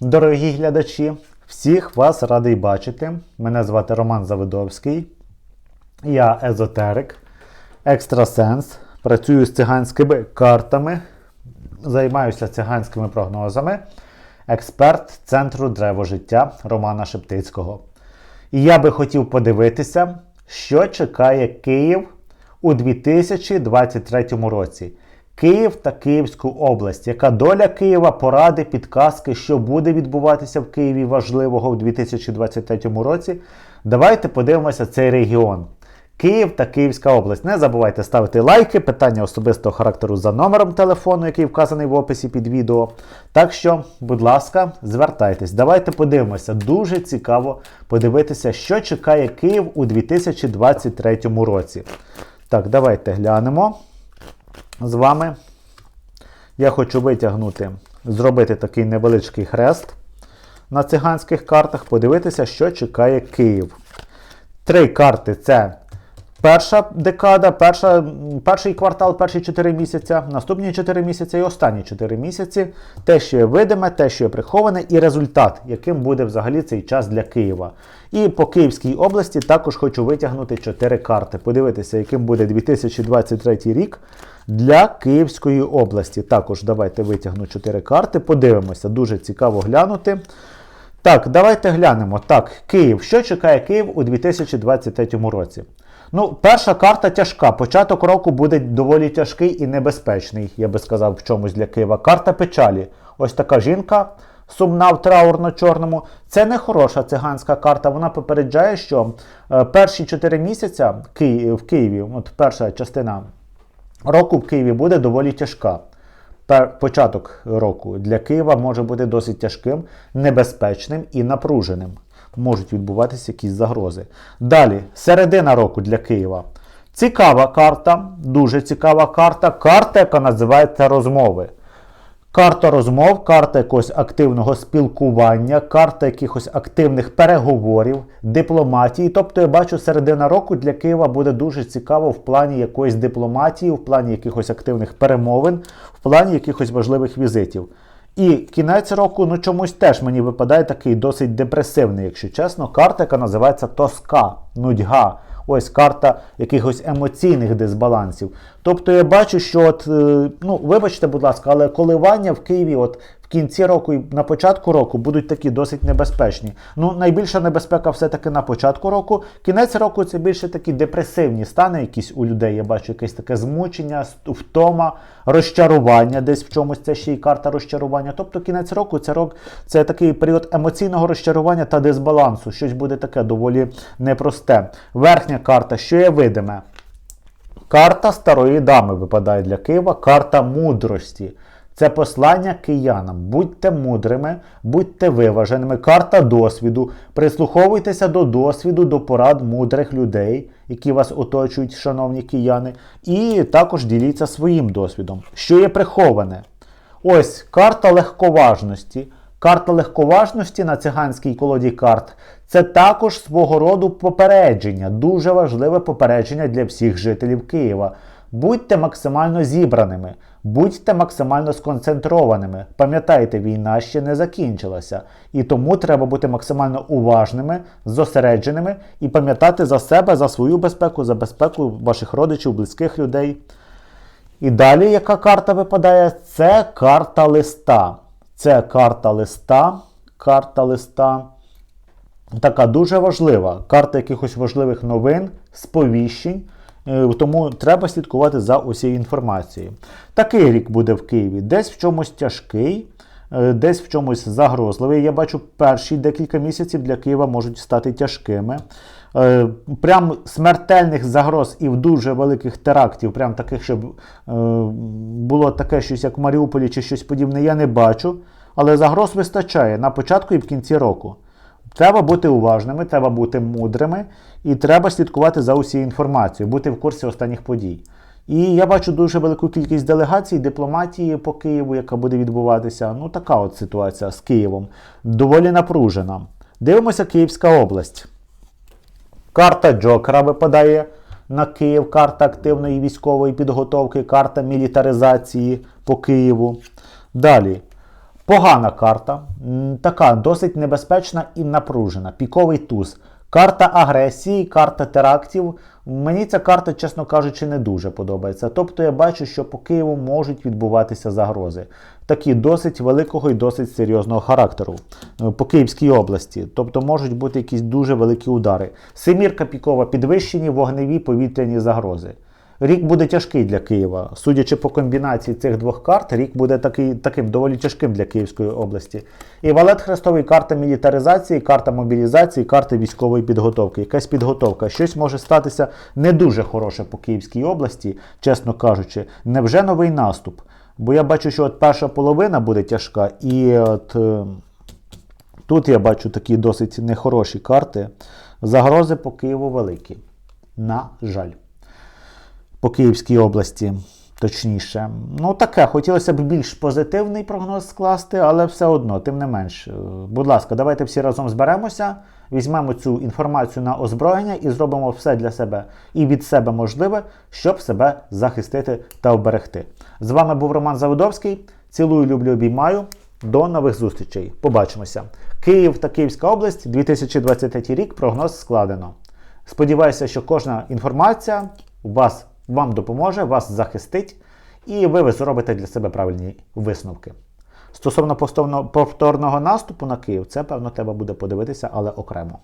дорогі глядачі! Всіх вас радий бачити. Мене звати Роман Завидовський. Я езотерик, екстрасенс, працюю з циганськими картами, займаюся циганськими прогнозами, експерт Центру Древожиття Романа Шептицького. І я би хотів подивитися, що чекає Київ у 2023 році. Київ та Київську область. Яка доля Києва, поради, підказки, що буде відбуватися в Києві важливого у 2023 році? Давайте подивимося цей регіон. Київ та Київська область. Не забувайте ставити лайки, питання особистого характеру за номером телефону, який вказаний в описі під відео. Так що, будь ласка, звертайтесь. Давайте подивимося. Дуже цікаво подивитися, що чекає Київ у 2023 році. Так, давайте глянемо з вами. Я хочу витягнути, зробити такий невеличкий хрест на циганських картах, подивитися, що чекає Київ. Три карти це перша декада, перша, перший квартал, перші 4 місяця, наступні 4 місяці і останні 4 місяці. Те, що є видиме, те, що є приховане, і результат, яким буде взагалі цей час для Києва. І по Київській області також хочу витягнути 4 карти, подивитися, яким буде 2023 рік для Київської області. Також давайте витягну 4 карти, подивимося, дуже цікаво глянути. Так, давайте глянемо. Так, Київ. Що чекає Київ у 2023 році? Ну, перша карта тяжка. Початок року буде доволі тяжкий і небезпечний, я би сказав, в чомусь для Києва. Карта печалі. Ось така жінка. Сумна в траурно-чорному. Це не хороша циганська карта. Вона попереджає, що е, перші 4 місяця в Києві, от перша частина року в Києві буде доволі тяжка. Початок року для Києва може бути досить тяжким, небезпечним і напруженим. Можуть відбуватися якісь загрози. Далі, середина року для Києва. Цікава карта, дуже цікава карта. Карта, яка називається розмови. Карта розмов, карта якогось активного спілкування, карта якихось активних переговорів, дипломатії. Тобто, я бачу, середина року для Києва буде дуже цікаво в плані якоїсь дипломатії, в плані якихось активних перемовин, в плані якихось важливих візитів. І кінець року, ну чомусь теж мені випадає такий досить депресивний, якщо чесно, карта, яка називається тоска, нудьга. Ось карта якихось емоційних дисбалансів. Тобто я бачу, що от, е, ну вибачте, будь ласка, але коливання в Києві, от в кінці року і на початку року будуть такі досить небезпечні. Ну, найбільша небезпека все-таки на початку року. Кінець року це більше такі депресивні стани, якісь у людей. Я бачу якесь таке змучення, втома, розчарування, десь в чомусь це ще й карта розчарування. Тобто кінець року це рок, це такий період емоційного розчарування та дисбалансу. Щось буде таке доволі непросте. Верхня карта, що є видиме. Карта старої дами випадає для Києва, карта мудрості. Це послання киянам. Будьте мудрими, будьте виваженими. Карта досвіду. Прислуховуйтеся до досвіду, до порад мудрих людей, які вас оточують, шановні кияни. І також діліться своїм досвідом. Що є приховане? Ось карта легковажності. Карта легковажності на циганській колоді карт це також свого роду попередження, дуже важливе попередження для всіх жителів Києва. Будьте максимально зібраними, будьте максимально сконцентрованими. Пам'ятайте, війна ще не закінчилася, і тому треба бути максимально уважними, зосередженими і пам'ятати за себе, за свою безпеку, за безпеку ваших родичів, близьких людей. І далі, яка карта випадає? Це карта листа. Це карта листа. Карта листа. Така дуже важлива. Карта якихось важливих новин, сповіщень. Е, Тому треба слідкувати за усією інформацією. Такий рік буде в Києві. Десь в чомусь тяжкий, е, десь в чомусь загрозливий. Я бачу, перші декілька місяців для Києва можуть стати тяжкими. Е, Прям смертельних загроз і в дуже великих терактів, прям таких, щоб було таке щось, як в Маріуполі чи щось подібне, я не бачу. Але загроз вистачає на початку і в кінці року. Треба бути уважними, треба бути мудрими і треба слідкувати за усією інформацією, бути в курсі останніх подій. І я бачу дуже велику кількість делегацій, дипломатії по Києву, яка буде відбуватися. Ну, така от ситуація з Києвом. Доволі напружена. Дивимося Київська область. Карта Джокера випадає на Київ, карта активної військової підготовки, карта мілітаризації по Києву. Далі. Погана карта, така досить небезпечна і напружена. Піковий туз. Карта агресії, карта терактів. Мені ця карта, чесно кажучи, не дуже подобається. Тобто я бачу, що по Києву можуть відбуватися загрози. Такі досить великого і досить серйозного характеру е, по Київській області. Тобто можуть бути якісь дуже великі удари. Семірка пікова підвищені вогневі повітряні загрози. Рік буде тяжкий для Києва. Судячи по комбінації цих двох карт, рік буде такий, таким доволі тяжким для Київської області. І валет хрестовий карта мілітаризації, карта мобілізації, карта військової підготовки. Якась підготовка. Щось може статися не дуже хороше по Київській області, чесно кажучи. Невже новий наступ? Бо я бачу, що от перша половина буде тяжка, і от. е, Тут я бачу такі досить нехороші карти. Загрози по Києву великі. На жаль по Київській області, точніше. Ну, таке, хотілося б більш позитивний прогноз скласти, але все одно, тим не менш. Е, Будь ласка, давайте всі разом зберемося, візьмемо цю інформацію на озброєння і зробимо все для себе і від себе можливе, щоб себе захистити та оберегти. З вами був Роман Заводовський. Цілую, люблю, обіймаю. До нових зустрічей. Побачимося. Київ та Київська область, 2023 рік. Прогноз складено. Сподіваюся, що кожна інформація у вас вам допоможе, вас захистить, і ви зробите для себе правильні висновки. Стосовно повторного наступу на Київ, це певно треба буде подивитися, але окремо.